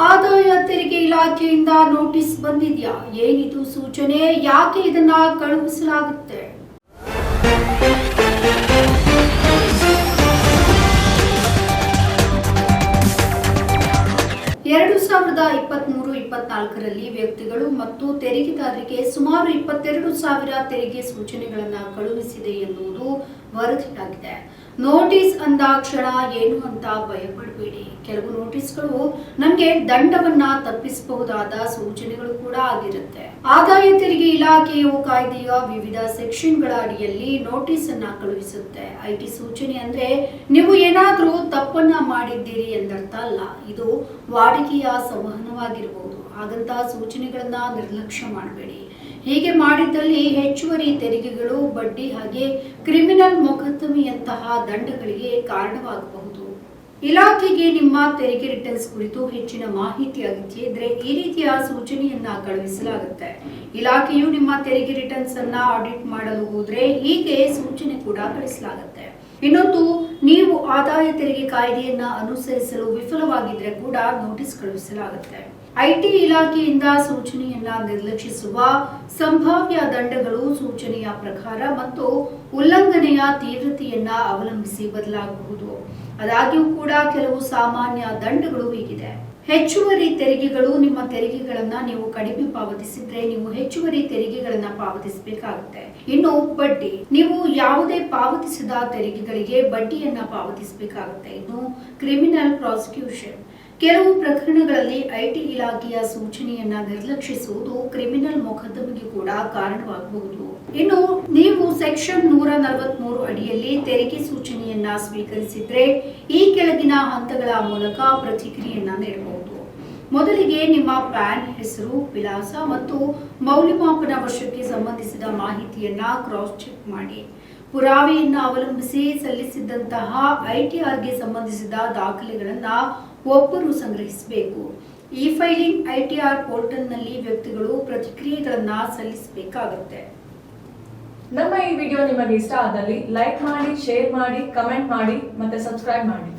ಆದಾಯ ತೆರಿಗೆ ಇಲಾಖೆಯಿಂದ ನೋಟಿಸ್ ಬಂದಿದ್ಯಾ? ಏನಿದು ಸೂಚನೆ? ಯಾಕೆ ಇದನ್ನ ಕಳುಹಿಸಲಾಗುತ್ತೆ? ಎರಡು ಸಾವಿರದ ಇಪ್ಪತ್ಮೂರು, ಇಪ್ಪತ್ನಾಲ್ಕರಲ್ಲಿ ವ್ಯಕ್ತಿಗಳು ಮತ್ತು ತೆರಿಗೆದಾರರಿಗೆ ಸುಮಾರು ಇಪ್ಪತ್ತೆರಡು ಸಾವಿರ ತೆರಿಗೆ ಸೂಚನೆಗಳನ್ನು ಕಳುಹಿಸಿದೆ ಎನ್ನುವುದು ವರದಿಯಾಗಿದೆ. ನೋಟಿಸ್ ಅಂದಾಕ್ಷಣ ಏನು ಅಂತ ಭಯಪಡಬೇಡಿ. ಕೆಲವು ನೋಟಿಸ್ಗಳು ನಮಗೆ ದಂಡವನ್ನ ತಪ್ಪಿಸಬಹುದಾದ ಸೂಚನೆಗಳು ಕೂಡ ಆಗಿರುತ್ತೆ. ಆದಾಯ ತೆರಿಗೆ ಇಲಾಖೆಯು ಕಾಯ್ದೆಯ ವಿವಿಧ ಸೆಕ್ಷನ್ಗಳ ಅಡಿಯಲ್ಲಿ ನೋಟಿಸ್ ಅನ್ನ ಕಳುಹಿಸುತ್ತೆ. ಐಟಿ ಸೂಚನೆ ಅಂದ್ರೆ ನೀವು ಏನಾದ್ರೂ ತಪ್ಪನ್ನ ಮಾಡಿದ್ದೀರಿ ಎಂದರ್ಥ ಅಲ್ಲ. ಇದು ವಾಡಿಕೆಯ ಸಂವಹನವಾಗಿರಬಹುದು ಹಾಗಂತ ಸೂಚನೆಗಳನ್ನ ನಿರ್ಲಕ್ಷ್ಯ ಮಾಡಬೇಡಿ. ಹೀಗೆ ಮಾಡಿದ್ದಲ್ಲಿ ಹೆಚ್ಚುವರಿ ತೆರಿಗೆಗಳು, ಬಡ್ಡಿ ಹಾಗೆ ಕ್ರಿಮಿನಲ್ ಮೊಕದ್ದಮೆಯಂತಹ ದಂಡಗಳಿಗೆ ಕಾರಣವಾಗಬಹುದು. ಇಲಾಖೆಗೆ ನಿಮ್ಮ ತೆರಿಗೆ ರಿಟರ್ನ್ಸ್ ಕುರಿತು ಹೆಚ್ಚಿನ ಮಾಹಿತಿ ಅಗತ್ಯ ಇದ್ರೆ ಈ ರೀತಿಯ ಸೂಚನೆಯನ್ನ ಕಳುಹಿಸಲಾಗುತ್ತೆ. ಇಲಾಖೆಯು ನಿಮ್ಮ ತೆರಿಗೆ ರಿಟರ್ನ್ಸ್ ಅನ್ನ ಆಡಿಟ್ ಮಾಡಲು ಹೋದ್ರೆ ಹೀಗೆ ಸೂಚನೆ ಕೂಡ ಕಳಿಸಲಾಗುತ್ತೆ. ಇನ್ನೊಂದು, ನೀವು ಆದಾಯ ತೆರಿಗೆ ಕಾಯ್ದೆಯನ್ನ ಅನುಸರಿಸಲು ವಿಫಲವಾಗಿದ್ರೆ ಕೂಡ ನೋಟಿಸ್ ಕಳುಹಿಸಲಾಗುತ್ತೆ. ಐಟಿ ಇಲಾಖೆಯಿಂದ ಸೂಚನೆಯನ್ನ ನಿರ್ಲಕ್ಷಿಸುವ ಸಂಭಾವ್ಯ ದಂಡಗಳು ಸೂಚನೆಯ ಪ್ರಕಾರ ಮತ್ತು ಉಲ್ಲಂಘನೆಯ ತೀವ್ರತೆಯನ್ನ ಅವಲಂಬಿಸಿ ಬದಲಾಗಬಹುದು. ಆದಾಗ್ಯೂ ಕೂಡ ಕೆಲವು ಸಾಮಾನ್ಯ ದಂಡಗಳು ಹೀಗಿದೆ. ಹೆಚ್ಚುವರಿ ತೆರಿಗೆಗಳು ನಿಮ್ಮ ತೆರಿಗೆಗಳನ್ನ ನೀವು ಕಡಿಮೆ ಪಾವತಿಸಿದ್ರೆ ನೀವು ಹೆಚ್ಚುವರಿ ತೆರಿಗೆಗಳನ್ನ ಪಾವತಿಸಬೇಕಾಗುತ್ತೆ. ಇನ್ನು ಬಡ್ಡಿ, ನೀವು ಯಾವುದೇ ಪಾವತಿಸಿದ ತೆರಿಗೆಗಳಿಗೆ ಬಡ್ಡಿಯನ್ನ ಪಾವತಿಸಬೇಕಾಗುತ್ತೆ. ಇನ್ನು ಕ್ರಿಮಿನಲ್ ಪ್ರಾಸಿಕ್ಯೂಷನ್ ಕೆಲವು ಪ್ರಕರಣಗಳಲ್ಲಿ ಐಟಿ ಇಲಾಖೆಯ ಸೂಚನೆಯನ್ನ ನಿರ್ಲಕ್ಷಿಸುವುದು ಕ್ರಿಮಿನಲ್ ಮೊಕದ್ದಮೆಗೆ ಕೂಡ ಕಾರಣವಾಗಬಹುದು. ಇನ್ನು ನೀವು ಸೆಕ್ಷನ್ ನೂರ ನಲವತ್ಮೂರು ಅಡಿಯಲ್ಲಿ ತೆರಿಗೆ ಸೂಚನೆಯನ್ನ ಸ್ವೀಕರಿಸಿದ್ರೆ ಈ ಕೆಳಗಿನ ಹಂತಗಳ ಮೂಲಕ ಪ್ರತಿಕ್ರಿಯೆಯನ್ನ ನೀಡಬಹುದು. ಮೊದಲಿಗೆ ನಿಮ್ಮ ಪ್ಯಾನ್ ಹೆಸರು, ವಿಳಾಸ ಮತ್ತು ಮೌಲ್ಯಮಾಪನ ವರ್ಷಕ್ಕೆ ಸಂಬಂಧಿಸಿದ ಮಾಹಿತಿಯನ್ನ ಕ್ರಾಸ್ ಚೆಕ್ ಮಾಡಿ. ಪುರಾವೆಯನ್ನ ಅವಲಂಬಿಸಿ ಸಲ್ಲಿಸಿದಂತಹ ಐಟಿಆರ್ಗೆ ಸಂಬಂಧಿಸಿದ ದಾಖಲೆಗಳನ್ನ ಒಬ್ಬರು ಸಂಗ್ರಹಿಸಬೇಕು. ಈ ಫೈಲಿಂಗ್ ಐಟಿಆರ್ ಪೋರ್ಟಲ್ನಲ್ಲಿ ವ್ಯಕ್ತಿಗಳು ಪ್ರತಿಕ್ರಿಯೆಗಳನ್ನ ಸಲ್ಲಿಸಬೇಕಾಗುತ್ತೆ. ನಮ್ಮ ಈ ವಿಡಿಯೋ ನಿಮಗೆ ಇಷ್ಟ ಆದಲ್ಲಿ ಲೈಕ್ ಮಾಡಿ, ಶೇರ್ ಮಾಡಿ, ಕಮೆಂಟ್ ಮಾಡಿ ಮತ್ತೆ ಸಬ್ಸ್ಕ್ರೈಬ್ ಮಾಡಿ.